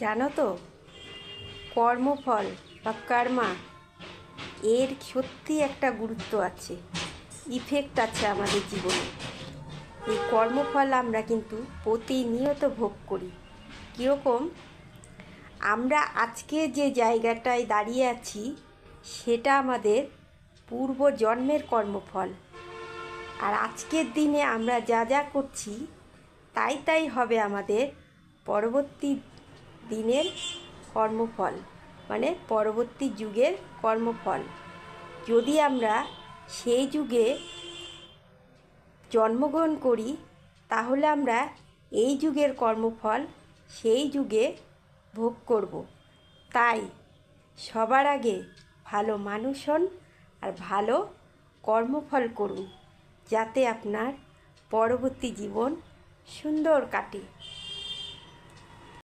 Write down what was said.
জানো তো, কর্মফল বা কর্মা, এর সত্যি একটা গুরুত্ব আছে ইফেক্ট আছে আমাদের জীবনে। এই কর্মফল আমরা কিন্তু প্রতিনিয়ত ভোগ করি। কীরকম? আমরা আজকে যে জায়গাটায় দাঁড়িয়ে আছি, সেটা আমাদের পূর্ব জন্মের কর্মফল। আর আজকের দিনে আমরা যা যা করছি, তাই তাই হবে আমাদের পরবর্তী দিনের কর্মফল মানে পরবর্তী যুগের কর্মফল। যদি আমরা সেই যুগে জন্মগ্রহণ করি, তাহলে আমরা এই যুগের কর্মফল সেই যুগে ভোগ করব। তাই সবার আগে ভালো মানুষ হন আর ভালো কর্মফল করুন, যাতে আপনার পরবর্তী জীবন সুন্দর কাটে।